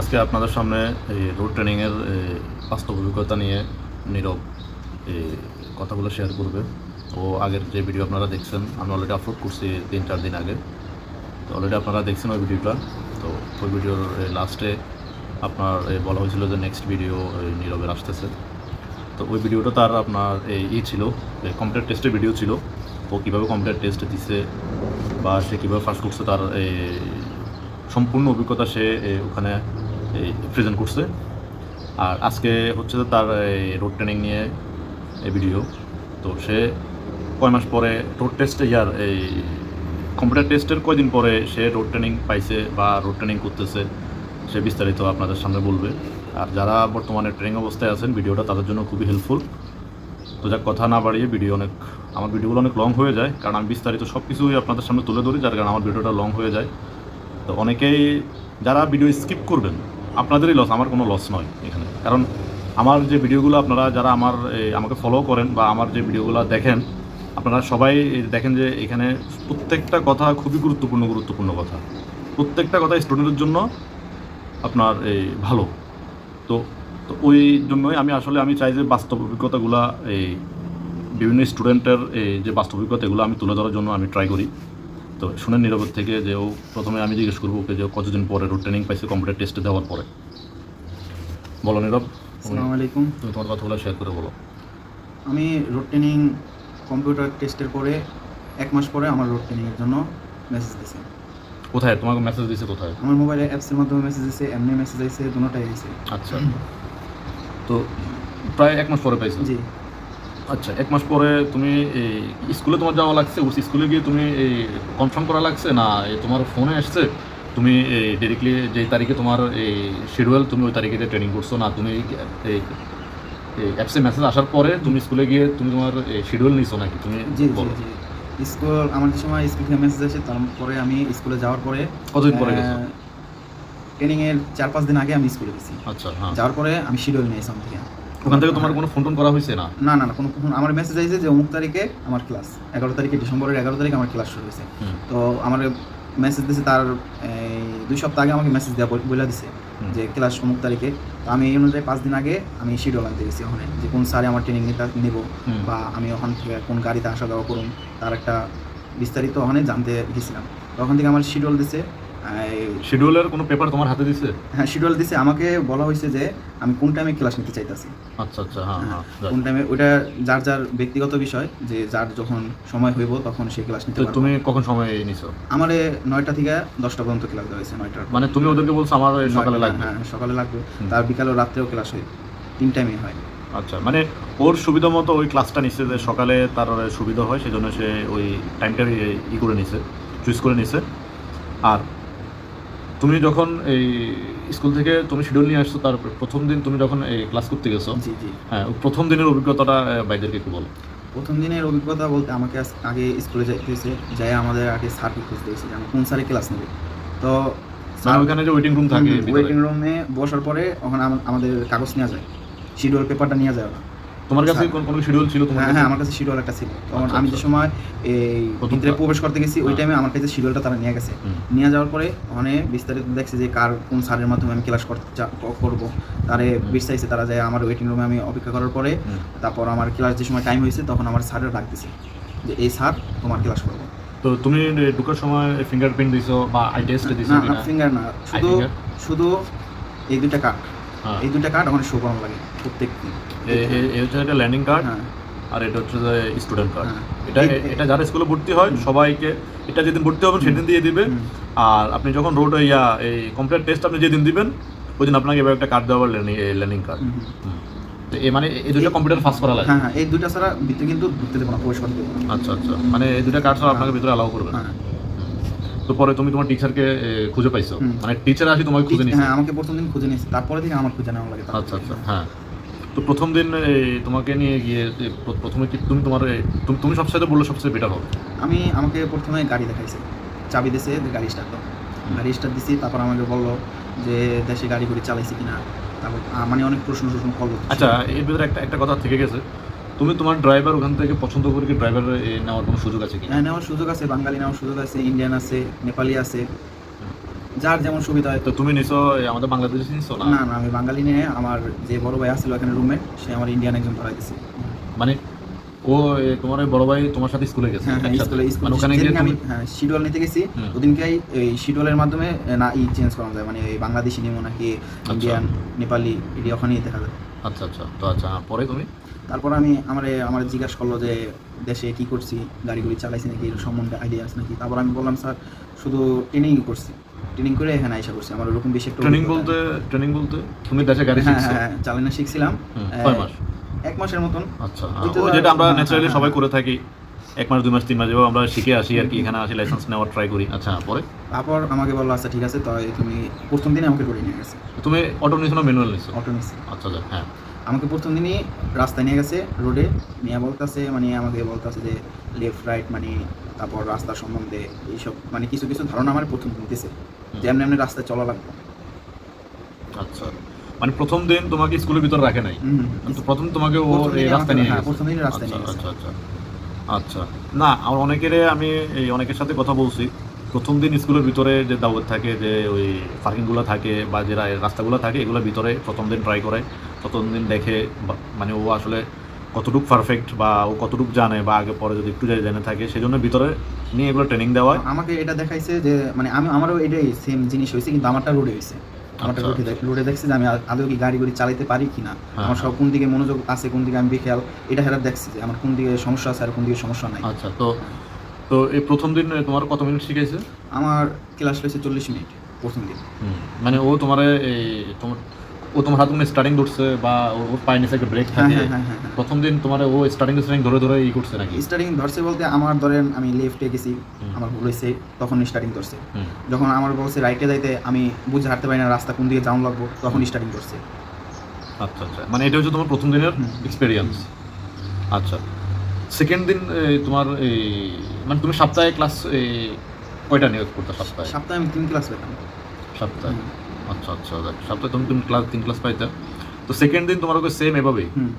আজকে আপনাদের সামনে এই রোড ট্রেনিংয়ের বাস্তব অভিজ্ঞতা নিয়ে নীরব কথাগুলো শেয়ার করবে। ও আগের যে ভিডিও আপনারা দেখছেন, আমি অলরেডি আপলোড করছি তিন, চার দিন আগে। তো অলরেডি আপনারা দেখছেন ওই ভিডিওটা তো ওই ভিডিওর লাস্টে আপনার বলা হয়েছিল যে নেক্সট ভিডিও নীরবের আসতেছে। তো ওই ভিডিওটা তার আপনার এই ই ছিল কম্পিউটার টেস্টের ভিডিও ছিল। ও কীভাবে কম্পিউটার টেস্ট দিছে বা সে কীভাবে ফার্স্ট করছে তার সম্পূর্ণ অভিজ্ঞতা সে ওখানে প্রেজেন্ট করছে। আর আজকে হচ্ছে তার এই রোড ট্রেনিং নিয়ে এই ভিডিও তো সে কয় মাস পরে রোড টেস্টে ইয়ার এই কম্পিউটার টেস্টের কয়দিন পরে সে রোড ট্রেনিং পাইছে বা রোড ট্রেনিং করতেছে, সে বিস্তারিত আপনাদের সামনে বলবে। আর যারা বর্তমানে ট্রেনিং অবস্থায় আছেন ভিডিওটা তাদের জন্য খুবই হেল্পফুল তো যাক, কথা না বাড়িয়ে ভিডিও অনেক, আমার ভিডিওগুলো অনেক লং হয়ে যায়, কারণ আমি বিস্তারিত সব কিছুই আপনাদের সামনে তুলে ধরি, যার কারণে আমার ভিডিওটা লং হয়ে যায়। তো অনেকেই, যারা ভিডিও স্কিপ করবেন আপনাদেরই লস আমার কোনো লস নয় এখানে। কারণ আমার যে ভিডিওগুলো আপনারা যারা আমার আমাকে ফলো করেন বা আমার যে ভিডিওগুলো দেখেন, আপনারা সবাই দেখেন যে এখানে প্রত্যেকটা কথা খুবই গুরুত্বপূর্ণ গুরুত্বপূর্ণ কথা। প্রত্যেকটা কথা স্টুডেন্টের জন্য আপনার এই ভালো। তো তো ওই জন্যই আমি আসলে আমি চাই যে বাস্তব অভিজ্ঞতাগুলা এই বিভিন্ন স্টুডেন্টের এই যে বাস্তব অভিজ্ঞতা, এগুলো আমি তুলে ধরার জন্য আমি ট্রাই করি। তো শুনেন নিরবের থেকে যে ও প্রথমে আমি জিজ্ঞেস করব ওকে যে কতদিন পরে রোড ট্রেনিং পাইছে কম্পিউটার টেস্টে দেওয়ার পরে। বলো নীরব। আসসালামু আলাইকুম। তুমি তোমার কথাগুলো শেয়ার করে বলো। আমি রোড ট্রেনিং কম্পিউটার টেস্টের পরে এক মাস পরে আমার রোড ট্রেনিংয়ের জন্য মেসেজ দিয়েছে কোথায়? তোমাকে মেসেজ দিছে কোথায়? আমার মোবাইলে অ্যাপসের মাধ্যমে মেসেজ দিয়েছে এমনি মেসেজ আইছে দুটোটাই আইছে আচ্ছা। তো প্রায় এক মাস পরে পাইছো? জি। আচ্ছা এক মাস পরে তুমি এই স্কুলে তোমার যাওয়া লাগছে? ওই স্কুলে গিয়ে তুমি এই কনফার্ম করা লাগছে? না এই তোমার ফোনে আসছে? তুমি ডিরেক্টলি যে তারিখে তোমার এই শিডিউল তুমি ওই তারিখে ট্রেনিং করছ না তুমি এই অ্যাপসে মেসেজ আসার পরে তুমি স্কুলে গিয়ে তুমি তোমার শিডিউল নিছো নাকি? তুমি জি বলো। স্কুল আমার সময় স্কুল থেকে মেসেজ আসে তারপরে আমি স্কুলে যাওয়ার পরে কতদিন পরে গেছো? ট্রেনিংয়ের চার পাঁচ দিন আগে আমি স্কুলে গেছি। আচ্ছা হ্যাঁ। যাওয়ার পরে আমি শিডিউল নিয়েছি ওখান থেকে ওখান থেকে তোমার কোনো ফোন টোন করা হয়েছে না? না না কোনো কোনো আমার মেসেজ আইছে যে অমুক তারিখে আমার ক্লাস এগারো তারিখে ডিসেম্বরের এগারো তারিখে আমার ক্লাস শুরু হয়েছে। তো আমার মেসেজ দিছে তার দুই সপ্তাহ আগে আমাকে মেসেজ দেওয়া বলে দিছে যে ক্লাস অমুক তারিখে। তো আমি এই অনুযায়ী পাঁচ দিন আগে আমি শিডিউল আনতে গেছি ওখানে যে কোন স্যারে আমার ট্রেনিং নিতে নেব বা আমি ওখান থেকে কোন গাড়িতে আসা যাওয়া করুন তার একটা বিস্তারিত ওখানে জানতে গেছিলাম। তখন ওখান থেকে আমার শিডিউল দিছে শিডিউলের কোনো পেপার তোমার হাতে দিছে? হ্যাঁ শিডিউল দিছে। আমাকে বলা হয়েছে যে আমি কোন টাইমে ক্লাস নিতে চাইতেছি। আচ্ছা আচ্ছা হ্যাঁ হ্যাঁ কোন টাইমে ওটা যার যার ব্যক্তিগত বিষয় যে যার যখন সময় হইব তখন সে ক্লাস নিতে পারবে। তুমি কখন সময় নিছো? আমার নয়টা থেকে দশটা পর্যন্ত ক্লাস দেওয়া হয়েছে নয়টার পর। মানে তুমি ওদেরকে বলছো আমার সকালে লাগবে? হ্যাঁ সকালে লাগবে। তার বিকালে রাত্রেও ক্লাস হয়। তিন টাইমে হয়। আচ্ছা মানে ওর সুবিধা মতো ওই ক্লাসটা নিচ্ছে যে সকালে তার সুবিধা হয় সেজন্য সে ওই টাইমটা ই করে নিছে চুজ করে নিছে। আর তুমি যখন এই স্কুল থেকে তুমি শিডিউল নিয়ে আসছো তার প্রথম দিন তুমি যখন এই ক্লাস করতে গেছো জি জি। হ্যাঁ প্রথম দিনের অভিজ্ঞতাটা বাইদেরকে একটু বলো। প্রথম দিনের অভিজ্ঞতা বলতে আমাকে আগে স্কুলে যাইতে হয়েছে যাই আমাদের আগে স্যারকে খুঁজতে হয়েছে যে আমি কোন স্যারে ক্লাস নেবে। তো মানে ওইখানে যে ওয়েটিং রুম থাকে ওয়েটিং রুমে বসার পরে ওখানে আমাদের কাগজ নেওয়া যায়। শিডিউল পেপারটা নেওয়া যায় ওরা। তোমার কাছে কোন কোনো শিডিউল ছিল তোমার হ্যাঁ হ্যাঁ আমার কাছে শিডিউল একটা ছিল। তখন আচ্ছা, আমি যে আচ্ছা। সময় এই ভিতরে প্রবেশ করতে গেছি ওই হ্যাঁ। টাইমে আমার কাছে শিডিউলটা তারা নিয়ে গেছে। নিয়ে যাওয়ার পরে ওখানে বিস্তারিত দেখছে যে কার কোন স্যারের মাধ্যমে আমি ক্লাস করতে করব। তারে চাইছে তারা যায় আমার ওয়েটিং রুমে আমি অপেক্ষা করার পরে তারপর আমার ক্লাস যে সময় টাইম হয়েছে তখন আমার স্যারের ডাক দিছে যে এই স্যার তোমার ক্লাস করব। তো তুমি ঢোকার সময় ফিঙ্গারপ্রিন্ট দিছো বা আই টেস্ট দিছো না ফিঙ্গার না শুধু শুধু এই দুইটা কার্ড হ্যাঁ। এই দুইটা কার্ড ওখানে শো করানো লাগে প্রত্যেক দিন এই হচ্ছে একটা ল্যান্ডিং কার্ড আর এটা হচ্ছে যে স্টুডেন্ট কার্ড হ্যাঁ। এটা এটা যারা স্কুলে ভর্তি হয় সবাইকে এটা যেদিন ভর্তি হবেন সেদিন দিয়ে দিবে। আর আপনি যখন রোড ইয়া এই কমপ্লিট টেস্ট আপনি যেদিন দিবেন ওই দিন আপনাকে এবার একটা কার্ড দেওয়া ল্যান্ডিং কার্ড মানে এই দুটো কম্পিউটার ফাস্ট করা লাগে। হ্যাঁ হ্যাঁ এই দুইটা ছাড়া ভিতরে কিন্তু ঢুকতে দেবো না প্রবেশ করতে দেবো আচ্ছা আচ্ছা। মানে এই দুটো কার্ড ছাড়া আপনাকে ভিতরে অ্যালাউ করবে না। হ্যাঁ। তো পরে তুমি তোমার টিচারকে খুঁজে পাইছো? মানে টিচার আসি তোমাকে খুঁজে নিছে? হ্যাঁ আমাকে প্রথম দিন খুঁজে নিয়েছে তারপরে থেকে আমার খুঁজে নেওয়া লাগে আচ্ছা আচ্ছা হ্যাঁ। তো প্রথম দিন তোমাকে নিয়ে গিয়ে প্রথমে কি তুমি তোমার তুমি তুমি সবচেয়ে বললে সবচেয়ে বেটার হবে? আমি আমাকে প্রথমে গাড়ি দেখাইছে। চাবি দিয়েছে গাড়ি স্টার্ট গাড়ি স্টার্ট দিছি তারপর আমাকে বলল যে দেশে গাড়ি করে চালাইছি কিনা। তারপর মানে অনেক প্রশ্ন টশ্ন করল আচ্ছা এর ভিতরে একটা একটা কথা থেকে গেছে। তুমি তোমার ড্রাইভার ওখান থেকে পছন্দ করে কি ড্রাইভার নেওয়ার কোনো সুযোগ আছে কি হ্যাঁ নেওয়ার সুযোগ আছে। বাঙালি নেওয়ার সুযোগ আছে ইন্ডিয়ান আছে নেপালি আছে। যার যেমন সুবিধা হয়। তো তুমি নিছো আমাদের বাংলাদেশি নিছো না? না না আমি বাঙালি নিয়ে আমার যে বড় ভাই আসছিল এখানে রুমমেট সে আমার ইন্ডিয়ান একজন ধরাই দিছে মানে ও তোমার বড় ভাই তোমার সাথে স্কুলে গেছে হ্যাঁ হ্যাঁ স্কুলে মানে ওখানে গিয়ে আমি হ্যাঁ শিডিউল নিতে গেছি ওদিনকেই এই শিডিউলের মাধ্যমে না ই চেঞ্জ করা যায়। মানে এই বাংলাদেশি নিমো নাকি ইন্ডিয়ান নেপালি এটি ওখানেই দেখা যায়। আচ্ছা আচ্ছা। তো আচ্ছা পরে তুমি? তারপর আমি আমার আমার জিজ্ঞাসা করল যে দেশে কি করছি গাড়িগুলি চালাইছি নাকি সম্বন্ধে আইডিয়া আছে নাকি? তারপর আমি বললাম স্যার শুধু ট্রেনিং করছি। ট্রেনিং করে এখানে আইসা করছি। আমার ওরকম বেশি একটা ট্রেনিং বলতে ট্রেনিং বলতে তুমি দেশে গাড়ি হ্যাঁ শিখছো? হ্যাঁ চালানো শিখছিলাম। কয় মাস। এক মাসের মতন। আচ্ছা ওই যেটা আমরা হ্যাঁ, ন্যাচারালি হ্যাঁ, সবাই হ্যাঁ। করে থাকি এক মাস দুই মাস তিন মাস যেভাবে আমরা শিখে আসি আর কি এখানে আসি লাইসেন্স নেওয়ার ট্রাই করি। আচ্ছা পরে? তারপর আমাকে বলল আচ্ছা ঠিক আছে তাই তুমি প্রথম দিনে আমাকে টোরে নিয়ে গেছে। তুমি অটো নিয়েছো না ম্যানুয়াল নিয়েছো অটো আচ্ছা আচ্ছা হ্যাঁ। আমাকে প্রথম দিনই রাস্তায় নিয়ে গেছে রোডে নিয়ে বলতেছে মানে আমাকে বলতেছে যে লেফট রাইট মানে তারপর রাস্তার সম্বন্ধে এইসব মানে কিছু কিছু ধারণা আমার প্রথম দিতেছে যে এমনি এমনি রাস্তায় চলা লাগবে। আচ্ছা মানে প্রথম দিন তোমাকে স্কুলের ভিতর রাখে নাই? প্রথম তোমাকে ও রাস্তায় নিয়ে হ্যাঁ, প্রথম দিনই রাস্তায় আচ্ছা, নিয়ে আচ্ছা আচ্ছা। আচ্ছা না আমার অনেকের আমি এই অনেকের সাথে কথা বলছি। প্রথম দিন স্কুলের ভিতরে যে দাওয়াত থাকে যে ওই পার্কিংগুলো থাকে বা যে রাস্তাগুলো থাকে এগুলোর ভিতরে প্রথম দিন ট্রাই করে প্রথম দিন দেখে মানে ও আসলে কতটুকু পারফেক্ট বা ও কতটুকু জানে বা আগে পরে যদি একটু যদি জেনে থাকে সেজন্য ভিতরে নিয়ে এগুলো ট্রেনিং দেওয়া হয়। আমাকে এটা দেখাইছে যে মানে আমি আমারও এটাই সেম জিনিস হয়েছে কিন্তু আমারটা রোডে হয়েছে আমারটা আচ্ছা, রোডে দেখ- রোডে দেখছি যে আমি আদৌ কি গাড়ি গুড়ি চালাতে পারি কিনা হ্যাঁ, আমার সব কোন দিকে মনোযোগ আছে কোন দিকে আমি বেখেয়াল এটা হেরা দেখছি যে আমার কোন দিকে সমস্যা আছে আর কোন দিকে সমস্যা নাই। আচ্ছা তো তো এই প্রথম দিন তোমার কত মিনিট শিখেছে আমার ক্লাস হয়েছে চল্লিশ মিনিট প্রথম দিন। মানে ও তোমার এই তোমার ও তোমার হাত স্টার্টিং ধরছে বা ওর পায়ে নিচে একটা ব্রেক হ্যাঁ থাকে। হ্যাঁ হ্যাঁ প্রথম দিন তোমার ও স্টার্টিং স্টার্টিং ধরে ধরে ই করছে নাকি? স্টার্টিং ধরছে বলতে আমার ধরেন আমি লেফটে গেছি আমার ভুল হয়েছে তখন স্টার্টিং ধরছে যখন আমার বলছে রাইটে যাইতে আমি বুঝে হাঁটতে পারি না রাস্তা কোন দিকে যাওয়া লাগবো তখন স্টার্টিং করছে। আচ্ছা আচ্ছা। মানে এটা হচ্ছে তোমার প্রথম দিনের। এক্সপিরিয়েন্স আচ্ছা। সেকেন্ড দিন তোমার এই মানে তুমি সপ্তাহে ক্লাস কয়টা নিয়োগ করতে সপ্তাহে? সপ্তাহে আমি তিন ক্লাস পেতাম। সপ্তাহে। আচ্ছা আচ্ছা দেখ, সপ্তাহে তুমি তুমি ক্লাস তিন ক্লাস পাইতে। তো সেকেন্ড দিন তোমার ওকে সেম এভাবেই? হুম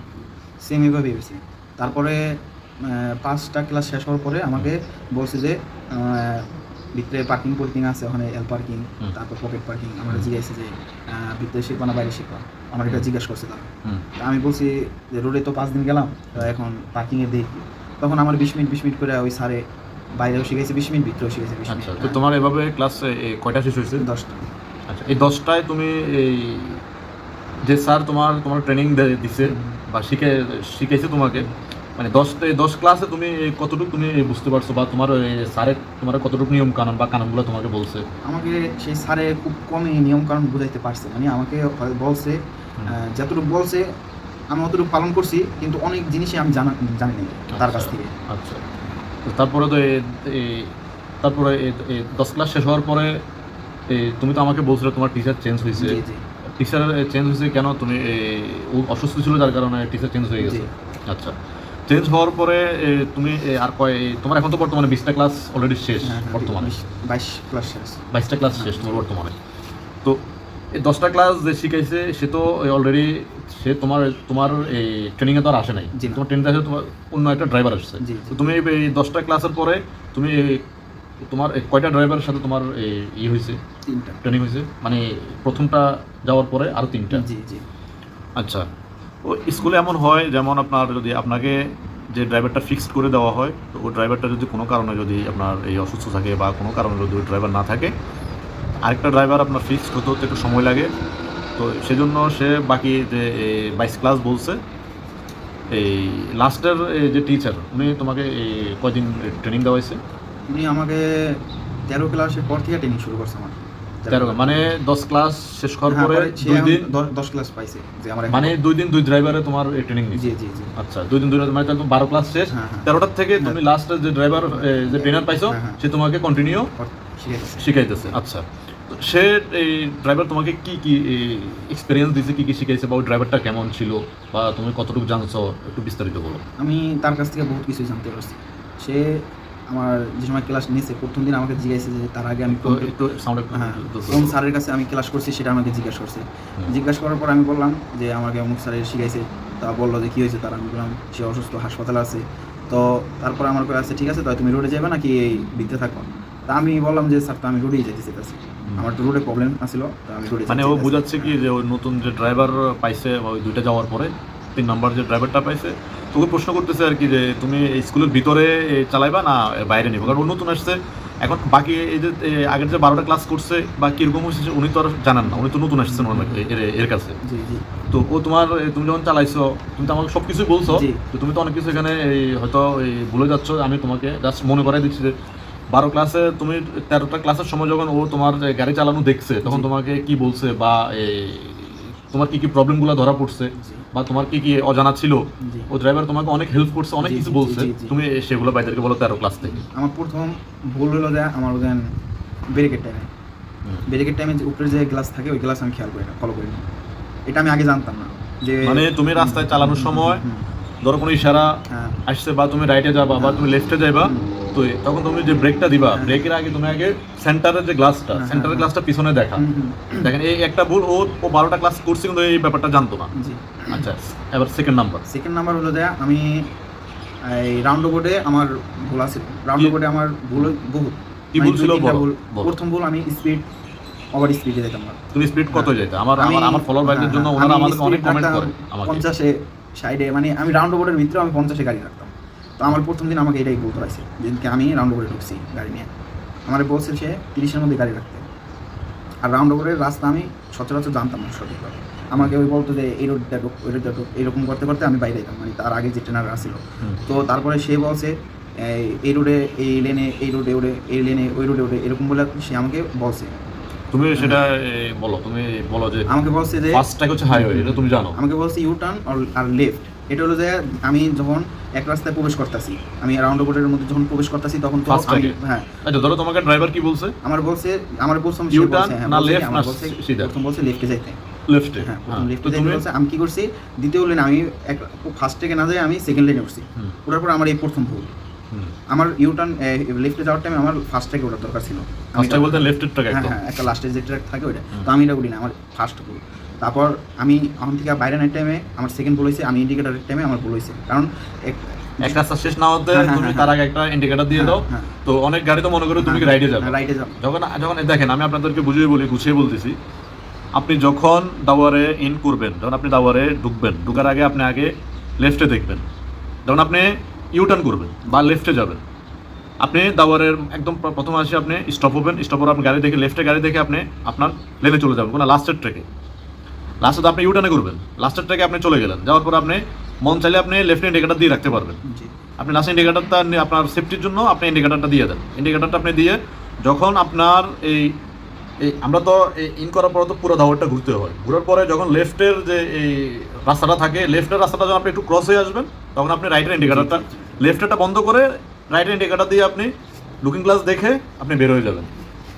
সেম এভাবেই হয়েছে। তারপরে পাঁচটা ক্লাস শেষ হওয়ার পরে আমাকে বলছে যে ভিতরে পার্কিং পার্কিং আছে ওখানে এল পার্কিং তারপর পকেট পার্কিং আমার। জিজ্ঞাসা যে ভিতরে শিখবা না বাইরে শিখবা আমার এটা জিজ্ঞাসা করছে তারা। আমি বলছি যে রোডে তো পাঁচ দিন গেলাম তো এখন পার্কিংয়ে দেখি। তখন আমার বিশ মিনিট বিশ মিনিট করে ওই সারে বাইরেও শিখেছে বিশ মিনিট ভিতরেও শিখেছে বিশ মিনিট। আচ্ছা তো তোমার এভাবে ক্লাস কয়টা শেষ হয়েছে? হ্যাঁ, দশটা। আচ্ছা এই দশটায় তুমি এই যে স্যার তোমার তোমার ট্রেনিং দিছে বা শিখে শিখেছে তোমাকে মানে দশটা দশ ক্লাসে তুমি কতটুকু তুমি বুঝতে পারছ বা তোমার এই স্যারের তোমার কতটুকু নিয়ম কানুন বা কানুনগুলো তোমাকে বলছে? আমাকে সেই স্যারে খুব কমই নিয়ম কানুন বুঝাইতে পারছে। মানে আমাকে বলছে যতটুকু বলছে আমি অতটুকু পালন করছি কিন্তু অনেক জিনিসই আমি জানা জানি না তার কাছ আচ্ছা, থেকে। আচ্ছা। তারপরে তো তারপরে দশ ক্লাস শেষ হওয়ার পরে তুমি তো আমাকে বলছিলে তোমার টিচার চেঞ্জ হয়েছে। টিচার চেঞ্জ হয়েছে কেন? তুমি অসুস্থ ছিল যার কারণে টিচার চেঞ্জ হয়ে গেছে। আচ্ছা। চেঞ্জ হওয়ার পরে তুমি আর কয় তোমার এখন তো বর্তমানে বিশটা ক্লাস অলরেডি শেষ হ্যাঁ, হ্যাঁ, বর্তমানে। বাইশ ক্লাস শেষ। বাইশটা ক্লাস শেষ তোমার বর্তমানে। তো এই দশটা ক্লাস যে শিখাইছে সে তো অলরেডি সে তোমার তোমার এই ট্রেনিংয়ে তো আর আসে নাই। তোমার ট্রেনিং আসে তোমার অন্য একটা ড্রাইভার আসছে। তো তুমি এই- দশটা ক্লাসের পরে তুমি তোমার কয়টা ড্রাইভারের সাথে তোমার এই ই হয়েছে তিনটা। ট্রেনিং হয়েছে মানে প্রথমটা যাওয়ার পরে আরও তিনটা? জি জি। আচ্ছা। ও স্কুলে এমন হয় যেমন আপনার যদি আপনাকে যে ড্রাইভারটা ফিক্সড করে দেওয়া হয় তো ওই ড্রাইভারটা যদি কোনো কারণে যদি আপনার এই অসুস্থ থাকে বা কোনো কারণে যদি ওই ড্রাইভার না থাকে আরেকটা ড্রাইভার আপনার ফিক্সড হতে হতে একটু সময় লাগে। তো সেজন্য সে বাকি যে বাইশ ক্লাস বলছে এই লাস্টের যে টিচার উনি তোমাকে এই কয়দিন ট্রেনিং দেওয়াইছে? উনি আমাকে তেরো ক্লাসের পর থেকে ট্রেনিং শুরু করছে আমার। তেরো মানে দশ ক্লাস শেষ করার হ্যাঁ, পরে দুই দিন দশ- ক্লাস পাইছে যে আমার মানে দুই দিন দুই ড্রাইভারে তোমার ট্রেনিং জি জি জি। আচ্ছা দুই দিন দুই মানে তাহলে বারো ক্লাস শেষ। হ্যাঁ, হ্যাঁ। তেরোটার থেকে তুমি লাস্টের যে ড্রাইভার যে ট্রেনার পাইছো। সে তোমাকে কন্টিনিউ শিখাইতেছে। আচ্ছা। সে এই ড্রাইভার তোমাকে কি কি এক্সপিরিয়েন্স দিয়েছে কি কি শিখাইছে বা ওই ড্রাইভারটা কেমন ছিল বা তুমি কতটুকু জানছো একটু বিস্তারিত বলো। আমি তার কাছ থেকে বহুত কিছু জানতে পারছি। সে আমার যে সময় ক্লাস নিয়েছে প্রথম দিন আমাকে জিজ্ঞাসা যে তার আগে আমি কোন- হ্যাঁ একটু- স্যারের কাছে আমি ক্লাস করছি সেটা আমাকে জিজ্ঞাসা করছে। জিজ্ঞাসা করার পর আমি বললাম যে আমাকে অমুক স্যারের শিখাইছে। তা বলল যে কী হয়েছে? তার আমি বললাম সে অসুস্থ হাসপাতালে আছে। তো তারপর আমার কাছে আছে ঠিক আছে তাই তুমি রোডে যাবে নাকি এই ভিতরে থাকো? তা আমি বললাম যে স্যার তো আমি রোডেই যেতে চাইতেছি। আমার তো রোডে প্রবলেম আসছিল তা আমি রোডে মানে ও বোঝাচ্ছে কি যে ওই নতুন যে ড্রাইভার পাইছে ওই দুইটা যাওয়ার পরে তিন নাম্বার যে ড্রাইভারটা পাইছে তোকে প্রশ্ন করতেছে আর কি যে তুমি এই স্কুলের ভিতরে চালাইবা না বাইরে নিবো? কারণ ও নতুন আসছে। এখন বাকি এই যে আগের যে বারোটা ক্লাস করছে বা কীরকম হয়েছে উনি তো আর জানান না। উনি তো নতুন আসছেন এর- কাছে। তো ও তোমার তুমি যখন চালাইছো তুমি তো আমাকে সব কিছুই বলছো তো তুমি তো অনেক কিছু এখানে এই হয়তো এই ভুলে যাচ্ছ। আমি তোমাকে জাস্ট মনে করাই দিচ্ছি যে বারো ক্লাসে তুমি তেরোটা ক্লাসের সময় যখন ও তোমার গাড়ি চালানো দেখছে তখন তোমাকে কি বলছে বা এই, তোমার কি কি প্রবলেমগুলো ধরা পড়ছে। বা তোমার কি কি অজানা ছিল। ও ড্রাইভার তোমাকে অনেক হেল্প করছে অনেক কিছু বলছে। তুমি সেগুলো বাইদেরকে বলো তেরো ক্লাস থেকে। আমার প্রথম ভুল হলো যে আমার ওদের ব্রেকের টাইমে ব্রেকের টাইমে যে উপরে যে গ্লাস থাকে ওই গ্লাস আমি খেয়াল করি না ফলো করি না। এটা আমি আগে জানতাম না। যে মানে তুমি রাস্তায় চালানোর সময় ধরো কোনো ইশারা হ্যাঁ। আসছে বা তুমি রাইটে যাবা বা তুমি লেফটে যাবা তো তখন তুমি যে ব্রেকটা দিবা হ্যাঁ। ব্রেকের আগে তুমি আগে সেন্টারের যে গ্লাসটা হ্যাঁ, সেন্টারের হ্যাঁ। গ্লাসটা পিছনে দেখা। দেখেন এই একটা ভুল ও ও বারোটা ক্লাস করছে কিন্তু এই ব্যাপারটা জানতো না। আচ্ছা এবার সেকেন্ড নাম্বার সেকেন্ড নাম্বার হলো যে আমি এই রাউন্ড বোর্ডে আমার ভুল আছে। রাউন্ড? বোর্ডে আমার ভুল বহুত কি মানে ভুল ছিল। প্রথম ভুল আমি স্পিড ওভার স্পিডে যেতাম। তুমি স্পিড কত হ্যাঁ। যেতে? আমার আমার আমার ফলোয়ার বাইকের হ্যাঁ, জন্য হ্যাঁ, ওনারা আমি আমাদের অনেক কমেন্ট করে আমাকে। পঞ্চাশে সাইডে মানে আমি রাউন্ড বোর্ডের ভিতরে আমি পঞ্চাশে গাড়ি রাখতাম। তো আমার প্রথম দিন আমাকে এটাই বলতে পারছে যেদিনকে আমি রাউন্ড বোর্ডে ঢুকছি গাড়ি নিয়ে। আমার বলছে সে তিরিশের মধ্যে গাড়ি রাখতে। আর রাউন্ড বোর্ডের রাস্তা আমি সচরাচর জানতাম না সঠিকভাবে। আমাকে ওই বলতো যে এই রোডটা ঢুক ওই রোডটা ঢুক এরকম করতে করতে আমি বাইরে যেতাম মানে তার আগে যে ট্রেনার আসছিল হুম। তো তারপরে সে বলছে এই এই রোডে এই লেনে এই রোডে ওড়ে এই লেনে ওই রোডে ওড়ে এরকম বলে সে আমাকে বলছে। তুমি সেটা বলো তুমি বলো যে আমাকে বলছে যে হচ্ছে হাইওয়ে এটা তুমি জানো? আমাকে বলছে ইউ টার্ন আর লেফট এটা হলো যে আমি যখন এক রাস্তায় প্রবেশ করতেছি আমি রাউন্ড বোর্ডের মধ্যে যখন প্রবেশ করতেছি তখন তো আমি হ্যাঁ। আচ্ছা ধরো তোমাকে ড্রাইভার কি বলছে? আমার বলছে আমার turn বলছে, হ্যাঁ, না আমার না সিধা? প্রথম বলছে লেফটে যাইতে। লেফটে হ্যাঁ প্রথম লেফটে যাইতে বলছে আমি কি করছি? দ্বিতীয় লেনে আমি এক ফার্স্ট থেকে না যাই আমি সেকেন্ড লেনে উঠছি ওঠার পর আমার এই প্রথম ভুল। আমার ইউ টার্ন লেফটে যাওয়ার টাইমে আমার ফার্স্ট ট্র্যাকে ওঠার দরকার ছিল। আমি ফার্স্ট বলতে লেফটের ট্র্যাক হ্যাঁ হ্যাঁ একটা লাস্টের যে ট্র্যাক থাকে ওইটা। তো আমি এটা বলি না আমার ফার্স্ট ভুল তারপর আমি এখন থেকে বাইরে নাইট টাইমে আমার সেকেন্ড ভুল হয়েছে আমি ইন্ডিকেটারের টাইমে আমার ভুল হয়েছে। কারণ এক- রাস্তা শেষ না হতে হ্যাঁ, হ্যাঁ, তুমি হ্যাঁ, তার আগে একটা ইন্ডিকেটর দিয়ে দাও। তো অনেক গাড়ি তো মনে করো তুমি রাইডে যাবে। রাইটে যাব। যখন যখন দেখেন আমি আপনাদেরকে বুঝিয়ে বলি গুছিয়ে বলতেছি। আপনি যখন দাওয়ারে ইন করবেন যখন আপনি দাওয়ারে ঢুকবেন ঢুকার আগে আপনি আগে লেফটে দেখবেন। যখন আপনি ইউটার্ন করবেন বা লেফটে যাবেন। আপনি দাওয়ারের একদম প্র- প্রথমে আসে আপনি স্টপ হবেন স্টপ হওয়ার আপনি গাড়ি দেখে লেফটে গাড়ি দেখে আপনি আপনার লেনে চলে যাবেন কোনো লাস্টের ট্রেকে লাস্টে তো আপনি ইউটার্নে করবেন। লাস্টের ট্রেকে আপনি চলে গেলেন। যাওয়ার পর আপনি মন চাইলে আপনি লেফট ইন্ডিকেটার দিয়ে রাখতে পারবেন। জি। আপনি লাস্ট ইন্ডিকেটারটা আপনার সেফটির জন্য আপনি ইন্ডিকেটারটা দিয়ে দেন। ইন্ডিকেটারটা আপনি দিয়ে যখন আপনার এই এই আমরা তো এই ইন করার পরে তো পুরো দাওয়ারটা ঘুরতে হয়। ঘুরার পরে যখন লেফটের যে এই রাস্তাটা থাকে লেফটের রাস্তাটা যখন আপনি একটু ক্রস হয়ে আসবেন তখন আপনি রাইটের ইন্ডিকেটারটা লেফটেরটা বন্ধ করে রাইটের ইন্ডিকেটার দিয়ে আপনি লুকিং গ্লাস দেখে আপনি বের হয়ে যাবেন।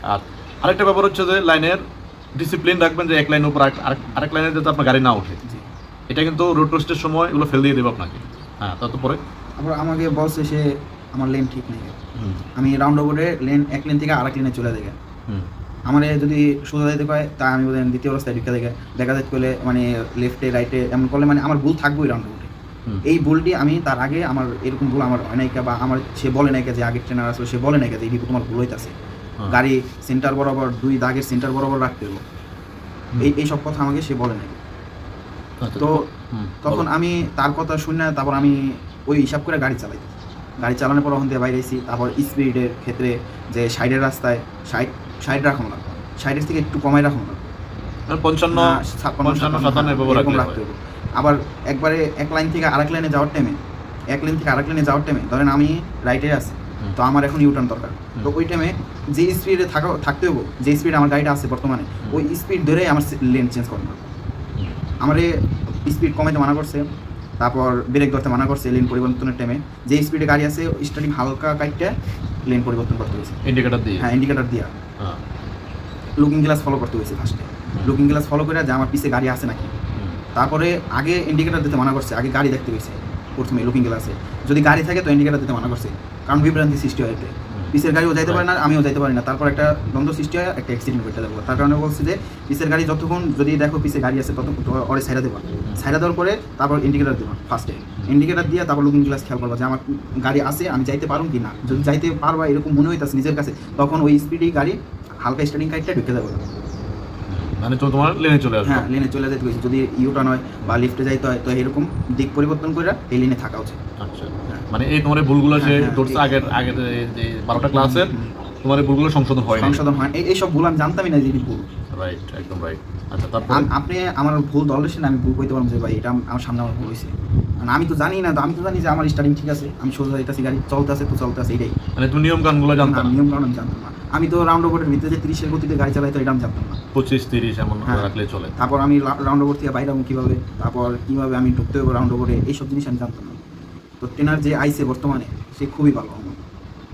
আর আরেকটা ব্যাপার হচ্ছে যে লাইনের ডিসিপ্লিন রাখবেন যে এক লাইনের উপর আরেক- লাইনে যাতে আপনার গাড়ি না ওঠে। এটা কিন্তু রোড টেস্টের সময় এগুলো ফেল দিয়ে দেবে আপনাকে। হ্যাঁ তারপরে? তারপর আমাকে বলছে সে আমার লেন ঠিক নেই। আমি রাউন্ড বোর্ডে লেন এক লেন থেকে আরেক লেনে চলে দেখে আমার যদি সোজা যেতে কয় তা আমি বোধহয় দ্বিতীয় রাস্তায় ঢুকে দেখে দেখা যাচ্ছে করলে মানে লেফটে রাইটে এমন করলে মানে আমার ভুল থাকবোই রাউন্ড হুম। এই ভুলটি আমি তার আগে আমার এরকম ভুল আমার হয় নাইকা বা আমার সে বলে নাইকা যে আগের ট্রেনার আসলে সে বলে নাইকা যে এই তোমার ভুল হইতাছে। হ্যাঁ। গাড়ি সেন্টার বরাবর দুই দাগের সেন্টার বরাবর রাখতে হবে এই এই সব কথা আমাকে সে বলে নাকি আচ্ছা, তো তখন আমি তার কথা শুনে তারপর আমি ওই হিসাব করে গাড়ি চালাই। গাড়ি চালানোর পর ওখান থেকে বাইরে এসেছি তারপর স্পিডের ক্ষেত্রে যে সাইডের রাস্তায় সাইড সাইড রাখুন না। সাইডের থেকে একটু কমাই রাখুন না। মানে পঞ্চান্ন ছাপ্পান্ন, সাতান্ন, সাতান্ন এরকম রাখতে হয়। হবে। আবার একবারে এক লাইন থেকে আরেক লাইনে যাওয়ার টাইমে এক লাইন থেকে আরেক লাইনে যাওয়ার টাইমে ধরেন আমি রাইটে আছি তো আমার এখন ইউটার্ন দরকার। তো ওই টাইমে যে স্পিডে থাকা থাকতে হব যে স্পিড আমার গাড়িটা আছে বর্তমানে ওই স্পিড ধরে আমার লেন চেঞ্জ করতে হবে। আমার স্পিড কমাইতে মানা করছে তারপর ব্রেক ধরতে মানা করছে লেন পরিবর্তনের টাইমে যে স্পিডে গাড়ি আছে স্টার্টিং হালকা কাইটটা লেন পরিবর্তন করতে হয়েছে। ইন্ডিকেটর দিয়ে? হ্যাঁ ইন্ডিকেটার দিয়া। লুকিং গ্লাস ফলো করতে হয়েছে ফার্স্টে লুকিং গ্লাস ফলো করে যে আমার পিছে গাড়ি আছে নাকি। তারপরে আগে ইন্ডিকেটার দিতে মানা করছে আগে গাড়ি দেখতে গেছে প্রথমে লুকিং গ্লাসে যদি গাড়ি থাকে তো ইন্ডিকেটার দিতে মানা করছে কারণ বিভ্রান্তি সৃষ্টি হয় পিসের গাড়িও যাইতে পারে না আমিও যাইতে পারি না। তারপর একটা দ্বন্দ্ব সৃষ্টি হয় একটা অ্যাক্সিডেন্ট করতে দেবো তার কারণে বলছে যে পিসের গাড়ি যতক্ষণ যদি দেখো পিসে গাড়ি আছে ততক্ষণ ওরে সাইডা দেবা। সাইডা দেওয়ার পরে তারপর ইন্ডিকেটার দেবা ফার্স্টে ইন্ডিকেটার দিয়ে তারপর লুকিং গ্লাস খেয়াল করবা যে আমার গাড়ি আছে আমি যাইতে পারুম কি না যদি যাইতে পারবা এরকম মনে হইতাছে নিজের কাছে তখন ওই স্পিডেই গাড়ি হালকা স্টার্টিং গাইডটা ঢুকে যাব। মানে তোমার লেনে চলে আসবে। হ্যাঁ লেনে চলে যেতে হয়েছে। যদি ইউটার্ন হয় বা লিফটে যাইতে হয় তো এরকম দিক পরিবর্তন করে এই লেনে থাকা উচিত। আচ্ছা। মানে এই তোমার ভুলগুলো যে হ্যাঁ, হ্যাঁ, আগের আগের যে বারোটা ক্লাসের তোমার ভুলগুলো সংশোধন হয় সংশোধন হয়। এই- সব ভুল আমি জানতামই না যে ভুল। রাইট একদম রাইট আচ্ছা তারপর? আপনি আমার ভুল দল না আমি ভুল কইতে পারব যে ভাই এটা আমার সামনে আমার ভুল হয়েছে মানে আমি তো জানি না তো আমি তো জানি যে আমার স্টার্টিং ঠিক আছে আমি সোজা যাইতেছি গাড়ি চলতেছে তো চলতেছে এটাই মানে তুমি নিয়ম কানুনগুলো জানতাম নিয়ম কারণ আমি জানতাম না। আমি তো রাউন্ড ওভারের ভিতরে যে তিরিশের গতিতে গাড়ি চালাই তো এটা আমি জানতাম না। পঁচিশ তিরিশ এমন হ্যাঁ। রাখলে চলে। তারপর আমি রাউন্ড ওভার থেকে বাইরে কীভাবে তারপর কীভাবে আমি ঢুকতে হবে রাউন্ড ওভারে এইসব জিনিস আমি জানতাম না। তো ট্রেনার যে আইসে বর্তমানে সে খুবই ভালো আমার।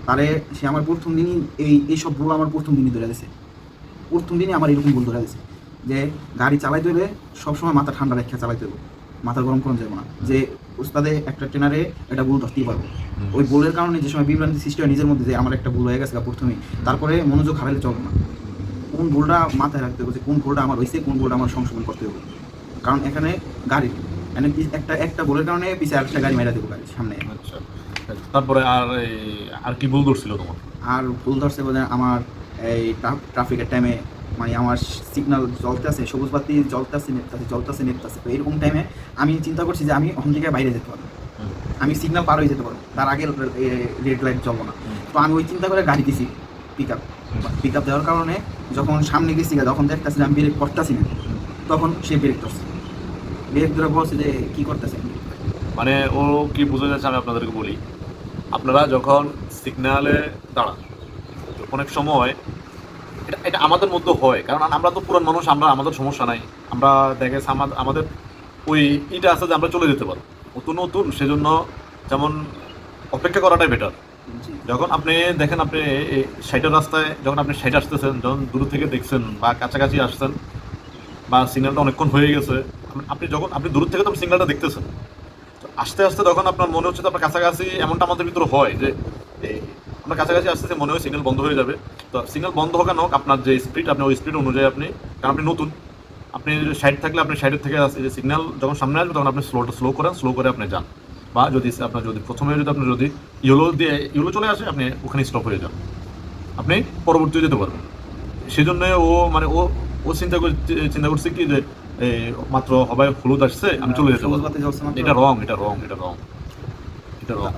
তারে সে আমার প্রথম দিনই এই এইসব ভুল আমার প্রথম দিনই ধরে দিয়েছে প্রথম দিনই আমার এরকম ভুল ধরে দিয়েছে যে গাড়ি চালাইতে হলে সবসময় মাথা ঠান্ডা রেখে চালাইতে হবে মাথা গরম করা যাবে না। যে উস্তাদে একটা ট্রেনারে একটা ভুল ধরতেই পারবে। ওই ভুলের কারণে যে সময় বিভ্রান্তি সৃষ্টি হয় নিজের মধ্যে যে আমার একটা ভুল হয়ে গেছে গা প্রথমেই তারপরে মনোযোগ হারালে চলবে না। কোন ভুলটা মাথায় রাখতে হবে যে কোন ভুলটা আমার হয়েছে কোন ভুলটা আমার সংশোধন করতে হবে। কারণ এখানে গাড়ি মানে একটা একটা ভুলের কারণে পিছিয়ে আরেকটা গাড়ি মেরা দেবো গাড়ি সামনে। আচ্ছা। তারপরে আর আর কি ভুল ধরছিল তোমার? আর ভুল ধরছে বলে আমার এই ট্রাফিকের টাইমে মানে আমার সিগনাল জ্বলতে আছে সবুজ বাতি জ্বলতে আছে নেপতে আছে জ্বলতে আছে নেপতে আছে। তো এরকম টাইমে আমি চিন্তা করছি যে আমি ওখান থেকে বাইরে যেতে পারব। আমি সিগনাল পার হয়ে যেতে পারব। তার আগে রেড লাইট জ্বলবো না। তো আমি ওই চিন্তা করে গাড়ি দিছি পিক আপ পিক আপ দেওয়ার কারণে যখন সামনে গেছি যখন দেখতেছি আমি ব্রেক করতেছি না। তখন সে ব্রেক করছে ব্রেক ধরে বলছে যে কী করতেছে? মানে ও কি বুঝে যাচ্ছে আমি আপনাদেরকে বলি। আপনারা যখন সিগনালে দাঁড়ান অনেক সময় এটা এটা আমাদের মধ্যে হয়। কারণ আমরা তো পুরান মানুষ আমরা আমাদের সমস্যা নাই। আমরা দেখে আমাদের আমাদের ওই ইটা আছে যে আমরা চলে যেতে পারব। নতুন নতুন সেজন্য যেমন অপেক্ষা করাটাই বেটার যখন আপনি দেখেন আপনি এই সাইডের রাস্তায় যখন আপনি সাইড আসতেছেন যখন দূর থেকে দেখছেন বা কাছাকাছি আসছেন বা সিগন্যালটা অনেকক্ষণ হয়ে গেছে আপনি- যখন আপনি দূর থেকে তো সিগন্যালটা দেখতেছেন। তো আস্তে আস্তে তখন আপনার মনে হচ্ছে তো আপনার কাছাকাছি এমনটা আমাদের ভিতরে হয় যে এই আমরা কাছাকাছি আসতেছে মনে হয় সিগন্যাল বন্ধ হয়ে যাবে। তো সিগন্যাল বন্ধ হোক না হোক আপনার যে স্পিড আপনি ওই স্পিড অনুযায়ী আপনি কারণ আপনি নতুন। আপনি সাইড থাকলে আপনি সাইডের থেকে আসে যে সিগন্যাল যখন সামনে আসবে তখন আপনি স্লোটা স্লো করেন স্লো করে আপনি যান। বা যদি আপনার যদি প্রথমে যদি আপনার যদি ইয়েলো দিয়ে ইয়েলো চলে আসে আপনি ওখানে স্টপ হয়ে যান। আপনি পরবর্তী যেতে পারবেন। সেই জন্য ও মানে ও ও চিন্তা করে চিন্তা করছে কি যে এই মাত্র সবাই হলুদ আসছে আমি চলে যেতে সবুজ পারব। এটা রং এটা রং এটা রং এটা রং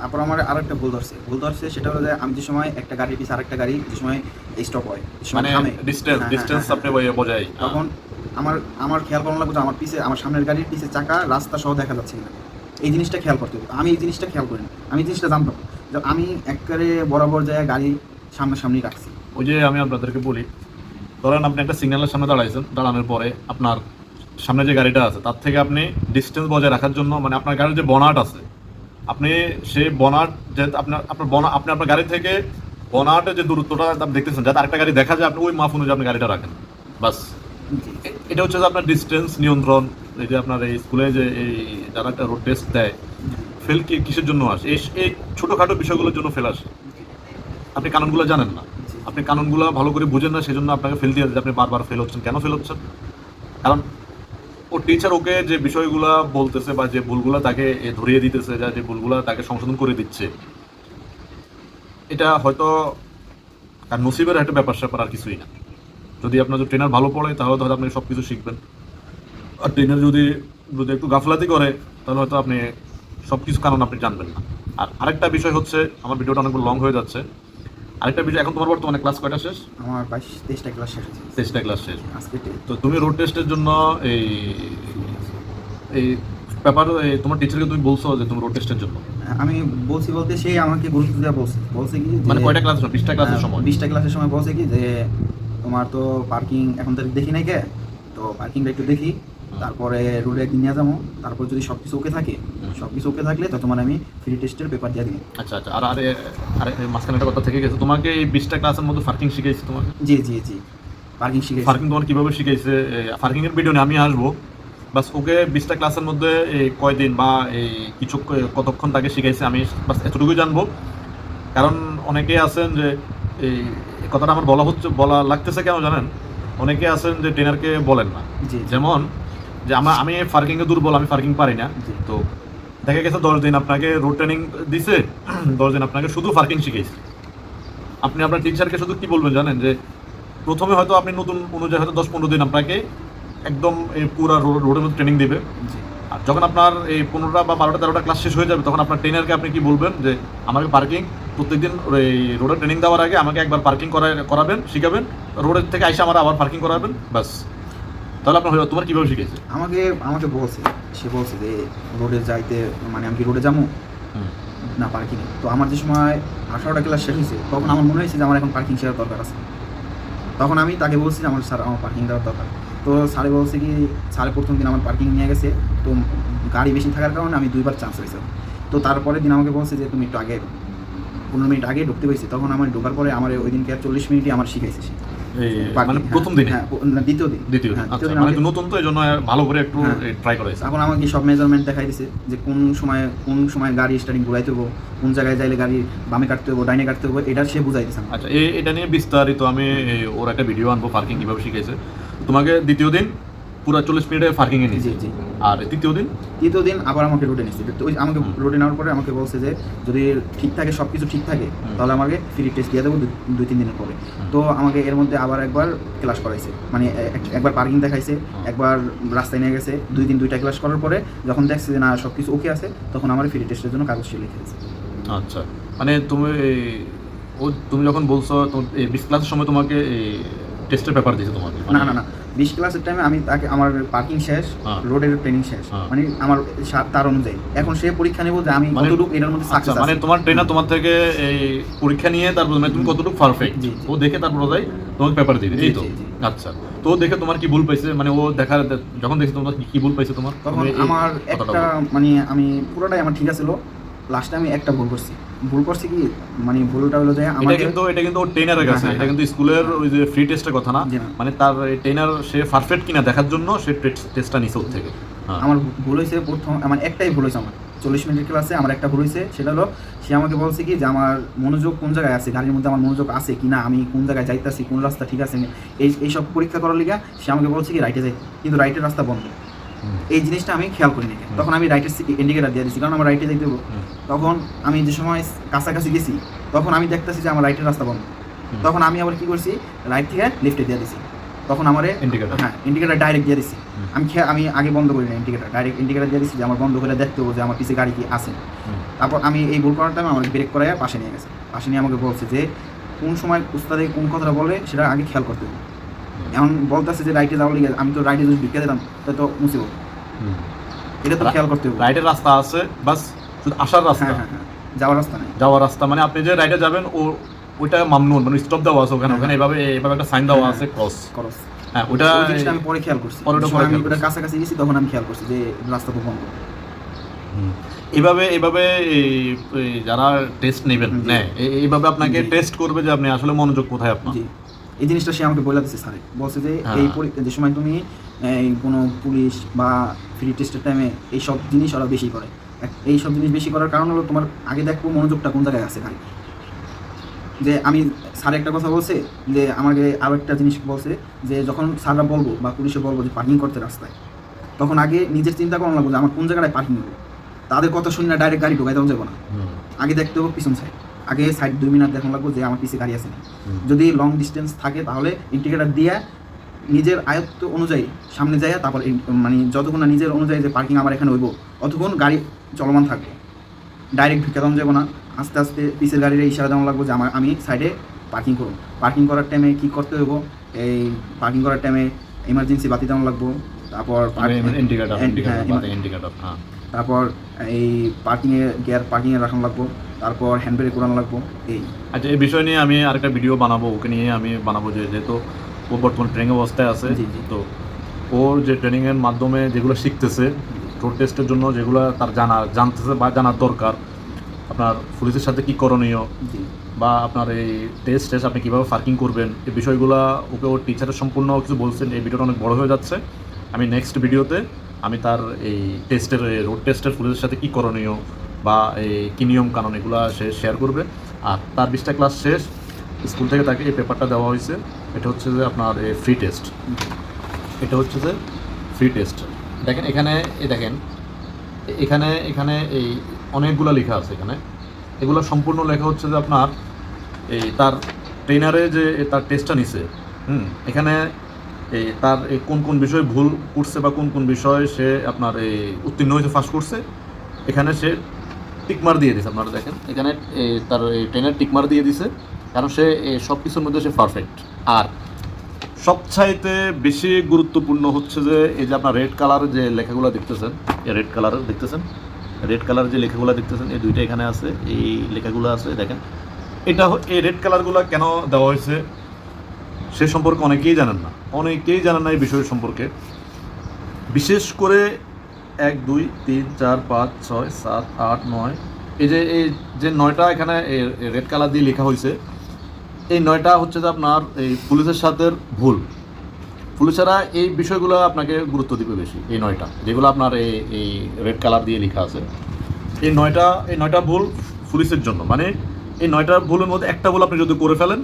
তারপর আমার আরেকটা ভুল ধরছে। ভুল ধরছে সেটা হলো যে আমি যে সময় একটা গাড়ির পিছনে আরেকটা গাড়ি যে সময় স্টপ হয় মানে। ডিস্টেন্স হ্যাঁ, ডিস্টেন্স হ্যাঁ, আপনি বজায়- তখন আমার আমার খেয়াল করানো লাগবে আমার পিছে আমার সামনের গাড়ির পিছে চাকা রাস্তা সহ দেখা যাচ্ছে না এই জিনিসটা খেয়াল করতে হবে। আমি এই জিনিসটা খেয়াল করি না আমি এই জিনিসটা জানতাম। যে আমি একবারে বরাবর জায়গায় গাড়ি সামনাসামনি রাখছি। ওই যে আমি আপনাদেরকে বলি ধরেন আপনি একটা সিগন্যালের সামনে দাঁড়াইছেন দাঁড়ানোর পরে আপনার সামনে যে গাড়িটা আছে তার থেকে আপনি ডিস্টেন্স বজায় রাখার জন্য মানে আপনার গাড়ির যে বনাট আছে আপনি সেই বনাট যে আপনার আপনার বনা, আপনি আপনার গাড়ি থেকে বনাটের যে দূরত্বটা আপনি দেখতেছেন, যাতে আরেকটা গাড়ি দেখা যায়, আপনি ওই মাপ অনুযায়ী আপনি গাড়িটা রাখেন। বাস। এটা হচ্ছে যে আপনার ডিস্টেন্স নিয়ন্ত্রণ, এই যে আপনার এই স্কুলে যে এই যারা একটা রোড টেস্ট দেয় ফেল কি, কিসের জন্য আসে? এই এই ছোটোখাটো বিষয়গুলোর জন্য ফেল আসে। আপনি কানুনগুলো জানেন না। আপনি কানুনগুলো ভালো করে বুঝেন না, সেজন্য আপনাকে ফেল দিয়ে আপনি বারবার ফেল হচ্ছেন। কেন ফেল হচ্ছেন? কারণ ও টিচার ওকে যে বিষয়গুলো বলতেছে বা যে ভুলগুলো তাকে ধরিয়ে দিতেছে যা যে ভুলগুলো তাকে সংশোধন করে দিচ্ছে, এটা হয়তো আর নসিবের একটা ব্যাপার স্যাপার আর কিছুই না। যদি আপনার যদি ট্রেনার ভালো পড়ে, তাহলে তো হয়তো আপনি সব কিছু শিখবেন। আর ট্রেনার যদি যদি একটু গাফলাতি করে, তাহলে হয়তো আপনি সব কিছু কারণ আপনি জানবেন না। আর আরেকটা বিষয় হচ্ছে, আমার ভিডিওটা অনেক লং হয়ে যাচ্ছে। আরেকটা বিষয় এখন তোমার বর্তমানে ক্লাস কয়টা শেষ? আমার বাইশ তেইশটা ক্লাস শেষ হয়েছে। তেইশটা ক্লাস শেষ। আজকে তো তুমি রোড টেস্টের জন্য এই এই পেপার তোমার টিচারকে তুমি বলছো যে তুমি রোড টেস্টের জন্য? আমি বলছি বলতে সেই আমাকে গুরুত্ব দেওয়া বলছে। বলছে কি মানে কয়টা ক্লাস বিশটা ক্লাসের সময়। বিশটা ক্লাসের সময় বলছে কি যে তোমার তো পার্কিং এখন তো দেখি নাই কে। তো পার্কিংটা একটু দেখি। তারপরে রুলে নিয়ে যাব তারপর যদি সব কিছু ওকে থাকে। সব কিছু ওকে থাকলে তো তোমার আমি ফ্রি টেস্টের পেপার দিয়ে দিই আচ্ছা আচ্ছা। আর আরে আরে মাঝখানে একটা কথা থেকে গেছে তোমাকে এই বিশটা ক্লাসের মধ্যে ফার্কিং শিখাইছে তোমাকে? জি জি জি। পার্কিং শিখে ফার্কিং তোমার কীভাবে শিখাইছে? ফার্কিং এর ভিডিও নিয়ে আমি আসব। বাস ওকে বিশটা ক্লাসের মধ্যে এই কয়দিন বা এই কিছু কতক্ষণ তাকে শিখাইছে আমি বাস এতটুকুই জানব। কারণ অনেকেই আছেন যে এই কথাটা আমার বলা হচ্ছে বলা লাগতেছে কেন জানেন? অনেকে আছেন যে ট্রেনারকে বলেন না। যেমন যে আমার আমি ফার্কিংয়ে দুর্বল আমি ফার্কিং পারি না। তো দেখা গেছে দশ দিন আপনাকে রোড ট্রেনিং দিছে দশ দিন আপনাকে শুধু ফার্কিং শিখেছে আপনি আপনার টিচারকে শুধু কি বলবেন জানেন? যে প্রথমে হয়তো আপনি নতুন অনুযায়ী হয়তো দশ পনেরো দিন আপনাকে একদম এই পুরো রোডের মধ্যে ট্রেনিং দিবে। আর যখন আপনার এই পনেরোটা বা বারোটা তেরোটা ক্লাস শেষ হয়ে যাবে তখন আপনার ট্রেনারকে আপনি কি বলবেন? যে আমাকে পার্কিং প্রত্যেকদিন এই রোডে ট্রেনিং দেওয়ার আগে আমাকে একবার পার্কিং করাবেন শিখাবেন। রোডের থেকে আইসা আমার আবার পার্কিং করাবেন ব্যাস। তাহলে আপনার যাবে। তোমার কীভাবে শিখেছে আমাকে আমাকে বলছে সে বলছে যে রোডে যাইতে মানে আমি কি রোডে যাব? না পার্কিং তো আমার যে সময় আঠারোটা ক্লাস শেষ হয়েছে তখন আমার মনে হয়েছে যে আমার এখন পার্কিং শেয়ার দরকার আছে। তখন আমি তাকে বলছি যে আমার স্যার আমার পার্কিং দেওয়ার দরকার। তো স্যারে বলছে কি স্যারে প্রথম দিন আমার পার্কিং নিয়ে গেছে তো গাড়ি বেশি থাকার কারণে আমি দুইবার চান্স হয়েছে তো তারপরের দিন আমাকে বলছে যে তুমি একটু আগে পনেরো মিনিট আগে ঢুকতে পেরেছি। তখন আমার ঢোকার পরে আমার ওই দিনকে চল্লিশ মিনিটই আমার শিখাইছে মানে হ্যাঁ, প্রথম দিনে? হ্যাঁ দ্বিতীয় দিন। দ্বিতীয় দিন হ্যাঁ, আচ্ছা মানে নতুন তো এই ভালো করে একটু। ট্রাই করেছে এখন আমাকে সব মেজারমেন্ট দেখাই দিছে যে কোন সময় কোন সময় গাড়ি স্টার্টিং ঘুরাইতে হব কোন জায়গায় যাইলে গাড়ি বামে কাটতে হব ডাইনে কাটতে হব এটা সে বুঝাই দিছে আচ্ছা এটা নিয়ে বিস্তারিত আমি ওর একটা ভিডিও আনব পার্কিং কীভাবে তোমাকে দ্বিতীয় দিন পুরো চল্লিশ মিনিটে পার্কিংয়ে নিয়েছে। জি আর তৃতীয় দিন? তৃতীয় দিন আবার আমাকে রোডে নিচ্ছে তো ওই আমাকে রোডে নেওয়ার পরে আমাকে বলছে যে যদি ঠিক থাকে সব কিছু ঠিক থাকে তাহলে আমাকে ফ্রি টেস্ট দিয়ে দেবো দুই তিন দিনের পরে। তো আমাকে এর মধ্যে আবার একবার ক্লাস করাইছে। মানে এক- একবার পার্কিং দেখাইছে একবার রাস্তায় নিয়ে গেছে দুই দিন দুইটা ক্লাস করার পরে যখন দেখছে যে না সব কিছু ওকে আছে তখন আমার ফ্রি টেস্টের জন্য কাগজ লিখে দিয়েছে। আচ্ছা। মানে তুমি ও তুমি যখন বলছো এই বিশ ক্লাসের সময় তোমাকে টেস্টের পেপার দিয়েছে তোমাকে মানে- না না না। বিশ ক্লাসের টাইমে আমি তাকে আমার পার্কিং শেষ হ্যাঁ। রোডের ট্রেনিং শেষ। হ্যাঁ। মানে আমার তার অনুযায়ী। এখন সে পরীক্ষা নেব যে আমি মানে- কতটুকু এটার মধ্যে আচ্ছা সাকসেস মানে তোমার ট্রেনার তোমার থেকে এই পরীক্ষা নিয়ে তারপর মানে তুমি কতটুকু পারফেক্ট। ও দেখে তারপর যাই তোমাকে পেপার দিবে এই তো। আচ্ছা। তো দেখে তোমার কি ভুল পাইছে? মানে ও দেখা যখন দেখছে তোমার কি- কি ভুল পাইছে তোমার? তখন আমার একটা মানে আমি পুরোটাই আমার ঠিক আছে লাস্টে আমি একটা ভুল করছি। ভুল করছি কি? মানে ভুলটা হলো যে এটা কিন্তু এটা কিন্তু ট্রেনারের কাছে। হ্যাঁ, এটা হ্যাঁ, কিন্তু স্কুলের ওই যে ফ্রি টেস্টের কথা না? মানে তার ট্রেনার সে পারফেক্ট কিনা দেখার জন্য সে টেস্টটা নিছে ওর থেকে। হ্যাঁ। আমার ভুল হয়েছে প্রথম আমার একটাই ভুল হয়েছে আমার। চল্লিশ মিনিটের ক্লাসে আমার একটা ভুল হয়েছে সেটা হলো সে আমাকে বলছে কি যে আমার মনোযোগ কোন জায়গায় আছে? গাড়ির মধ্যে আমার মনোযোগ আছে কি না আমি কোন জায়গায় যাইতাছি? কোন রাস্তা ঠিক আছে এই এইসব পরীক্ষা করার লিগা সে আমাকে বলছে কি রাইটে যাই। কিন্তু রাইটের রাস্তা বন্ধ। এই জিনিসটা আমি খেয়াল করিনি। তখন আমি রাইটের ইন্ডিকেটার দিয়ে দিচ্ছি কারণ আমার রাইটে দেখতে তখন আমি যে সময় কাছাকাছি গেছি তখন আমি দেখতেছি যে আমার রাইটের রাস্তা বন্ধ। তখন আমি আবার কি করছি রাইট থেকে লিফটে দিয়ে দিছি। তখন আমার Indicator। হ্যাঁ ইন্ডিকেটার ডাইরেক্ট দিয়ে দিছি। আমি খেয়া আমি আগে বন্ধ করি না ইন্ডিকেটার ডাইরেক্ট ইন্ডিকেটার দিয়ে দিছি যে আমার বন্ধ করে দেখতে হবে যে আমার পিছে গাড়ি কি আছে। তারপর আমি এই ভুল করার টাইমে আমাকে ব্রেক করাইয়া পাশে নিয়ে গেছে। পাশে নিয়ে আমাকে বলছে যে কোন সময় উস্তাদে কোন কথাটা বলে সেটা আগে খেয়াল করতে হবে। এখন বলতেছে যে রাইটে যাওয়ার লিগে আমি তো রাইটে যদি ঢুকে দিতাম তাহলে তো মুসিবত। এটা তো খেয়াল করতে হবে। রাইটের রাস্তা আছে বাস শুধু আসার রাস্তা। হ্যাঁ হ্যাঁ হ্যাঁ যাওয়ার রাস্তা নেই। যাওয়ার রাস্তা মানে আপনি যে রাইডে যাবেন ও ওইটা মামনুন মানে স্টপ দেওয়া আছে ওখানে ওখানে এভাবে এভাবে একটা সাইন দেওয়া হ্যাঁ। আছে ক্রস খরচ হ্যাঁ ওটা আমি পরে খেয়াল করছি। পরে ওটা আমি কাছাকাছি গেছি তখন আমি খেয়াল করছি যে রাস্তা তো বন্ধ। এভাবে এভাবে যারা টেস্ট নেবেন। নেয় এইভাবে আপনাকে টেস্ট করবে যে আপনি আসলে মনোযোগ কোথায় আপনার। এই জিনিসটা সে আমাকে বলে দিচ্ছে স্যারে। বলছে যে হ্যাঁ। এই পরীক্ষা যে সময় তুমি এই কোনো পুলিশ বা ফ্রি টেস্টের টাইমে এই সব জিনিস ওরা বেশি করে। এই সব জিনিস বেশি করার কারণ হলো তোমার আগে দেখব মনোযোগটা কোন জায়গায় আছে গাড়ি যে আমি স্যার একটা কথা বলছে যে আমাকে আরও একটা জিনিস বলছে যে যখন স্যাররা বলব বা পুলিশে বলব যে পার্কিং করতে রাস্তায় তখন আগে নিজের চিন্তা করা লাগবো যে আমার কোন জায়গায় পার্কিং নেব তাদের কথা শুনে ডাইরেক্ট গাড়ি ঢোকাই দেওয়া যাব না। আগে দেখতে হবে পিছন সাইড আগে সাইড দুই মিনিট দেখানো লাগবো যে আমার পিছে গাড়ি আছে। না যদি লং ডিস্টেন্স থাকে তাহলে ইন্ডিকেটার দিয়ে নিজের আয়ত্ত অনুযায়ী সামনে যায় তারপর মানে যতক্ষণ না নিজের অনুযায়ী যে পার্কিং আমার এখানে হইব অতক্ষণ গাড়ি চলমান থাকবে। ডাইরেক্ট ঢুকে দেওয়া যাব না। আস্তে আস্তে পিসের গাড়ির ইশারা দেওয়া লাগবো যে আমার আমি সাইডে পার্কিং করুন পার্কিং করার টাইমে কি করতে হইব? এই পার্কিং করার টাইমে এমার্জেন্সি বাতি দেওয়া লাগবো। তারপর park- ইন্ডিকেটর হ্যাঁ, হ্যাঁ, হ্যাঁ। তারপর এই পার্কিংয়ে গিয়ার পার্কিংয়ে রাখানো লাগবো। তারপর হ্যান্ড ব্রেক করানো লাগবো এই। আচ্ছা এই বিষয় নিয়ে আমি আরেকটা ভিডিও বানাবো ওকে নিয়ে আমি বানাবো যেহেতু ও বর্তমান ট্রেনিং অবস্থায় আছে। তো ওর যে ট্রেনিংয়ের মাধ্যমে যেগুলো শিখতেছে রোড টেস্টের জন্য যেগুলো তার জানা জানতেছে বা জানার দরকার আপনার পুলিশের সাথে কী করণীয় বা আপনার এই টেস্ট টেস্ট আপনি কীভাবে পার্কিং করবেন এই বিষয়গুলো ওকে ওর টিচারের সম্পূর্ণ কিছু বলছেন এই ভিডিওটা অনেক বড় হয়ে যাচ্ছে। আমি নেক্সট ভিডিওতে আমি তার এই টেস্টের রোড টেস্টের পুলিশের সাথে কী করণীয় বা এই কী নিয়ম কানুন এগুলো সে শেয়ার করবে। আর তার বিশটা ক্লাস শেষ স্কুল থেকে তাকে এই পেপারটা দেওয়া হয়েছে। এটা হচ্ছে যে আপনার ফ্রি টেস্ট এটা হচ্ছে যে ফ্রি টেস্ট দেখেন এখানে, এই দেখেন, এখানে এখানে এই অনেকগুলো লেখা আছে এখানে। এগুলো সম্পূর্ণ লেখা হচ্ছে যে আপনার এই তার ট্রেনারে যে তার টেস্টটা নিছে, হুম, এখানে এই তার কোন কোন বিষয় ভুল করছে বা কোন কোন বিষয় সে আপনার এই উত্তীর্ণ হয়েছে ফার্স্ট করছে। এখানে সে টিকমার দিয়ে দিছে আপনারা দেখেন। এখানে তার ট্রেনের টিকমার দিয়ে দিছে কারণ সে সব কিছুর মধ্যে সে পারফেক্ট আর সবচাইতে বেশি গুরুত্বপূর্ণ হচ্ছে যে, এই যে আপনার রেড কালার যে লেখাগুলো দেখতেছেন, এই রেড কালারের দেখতেছেন রেড কালার যে লেখাগুলো দেখতেছেন, এই দুইটা এখানে আছে, এই লেখাগুলো আছে, দেখেন। এটা এই রেড কালারগুলো কেন দেওয়া হয়েছে, সে সম্পর্কে অনেকেই জানেন না। অনেকেই জানেন না এই বিষয় সম্পর্কে। বিশেষ করে এক, দুই, তিন, চার, পাঁচ, ছয়, সাত, আট, নয়। এই যে এই যে নয়টা এখানে রেড কালার দিয়ে লেখা হয়েছে, এই নয়টা হচ্ছে যে আপনার এই পুলিশের সাথে ভুল। পুলিশেরা এই বিষয়গুলো আপনাকে গুরুত্ব দিবে বেশি, এই নয়টা, যেগুলো আপনার এই এই রেড কালার দিয়ে লেখা আছে। এই নয়টা এই নয়টা ভুল পুলিশের জন্য মানে এই নয়টা ভুলের মধ্যে একটা ভুল আপনি যদি করে ফেলেন,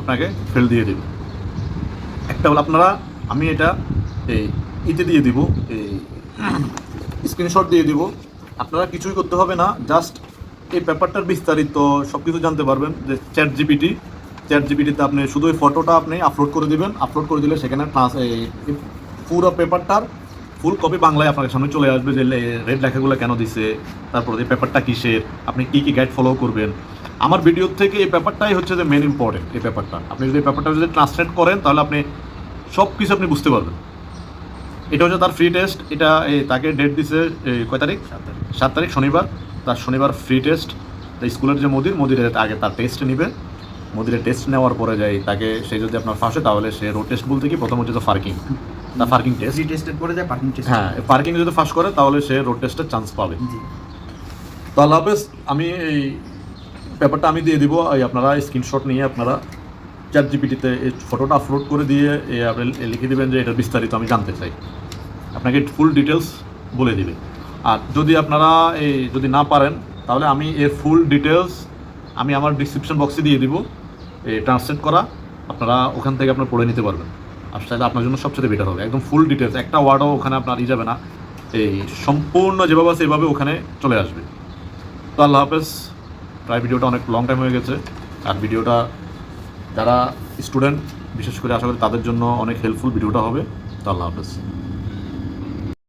আপনাকে ফেল দিয়ে দেবে। একটা ভুল, আপনারা, আমি এটা এই ইতে দিয়ে দিব, এই স্ক্রিনশট দিয়ে দিব। আপনারা কিছুই করতে হবে না জাস্ট এই পেপারটার বিস্তারিত সব কিছু জানতে পারবেন যে চ্যাট জিপিটি চ্যাট জিপিটিতে আপনি শুধু এই ফটোটা আপনি আপলোড করে দিবেন আপলোড করে দিলে সেখানে ট্রান্স পুরো পেপারটার ফুল কপি বাংলায় আপনার সামনে চলে আসবে যে রেড লেখাগুলো কেন দিছে, তারপরে এই পেপারটা কিসের, আপনি কী কী গাইড ফলো করবেন। আমার ভিডিও থেকে এই পেপারটাই হচ্ছে যে মেন ইম্পর্টেন্ট এই পেপারটা আপনি যদি এই পেপারটা যদি ট্রান্সলেট করেন, তাহলে আপনি সব কিছু আপনি বুঝতে পারবেন। এটা হচ্ছে তার ফ্রি টেস্ট এটা এই তাকে ডেট দিছে কয় তারিখ? সাত তারিখ। শনিবার। তার শনিবার ফ্রি টেস্ট স্কুলের যে মোদির মোদির আগে তার টেস্ট নেবে। মোদিরের টেস্ট নেওয়ার পরে যাই তাকে সে যদি আপনার ফাঁসে তাহলে সে রোড টেস্ট বলতে কি প্রথম হচ্ছে তো ফার্কিং তা ফার্কিং টেস্ট জি টেস্টেড করে যায় পার্কিং টেস্ট হ্যাঁ পার্কিং যদি ফাঁস করে তাহলে সে রোড টেস্টের চান্স পাবে। জি। তো আল্লাহ হাফেজ আমি এই পেপারটা আমি দিয়ে দিব আপনারা স্ক্রিনশট নিয়ে আপনারা চ্যাট জিপিটিতে এই ফটোটা আপলোড করে দিয়ে এ আপনি লিখে দেবেন যে এটা বিস্তারিত আমি জানতে চাই। আপনাকে ফুল ডিটেলস বলে দিবে। আর যদি আপনারা এই যদি না পারেন, তাহলে আমি এর ফুল ডিটেলস আমি আমার ডিসক্রিপশন বক্সে দিয়ে দিব এই ট্রান্সলেট করা। আপনারা ওখান থেকে আপনার পড়ে নিতে পারবেন। আর সেটা আপনার জন্য সবচেয়ে বেটার হবে। একদম ফুল ডিটেলস একটা ওয়ার্ডও ওখানে আপনার ই যাবে না। এই সম্পূর্ণ যেভাবে আছে এভাবে ওখানে চলে আসবে। তো আল্লাহ হাফেজ। প্রায় ভিডিওটা অনেক লং টাইম হয়ে গেছে। আর ভিডিওটা যারা স্টুডেন্ট, বিশেষ করে আশা করি তাদের জন্য অনেক হেল্পফুল ভিডিওটা হবে। তো আল্লাহ হাফেজ।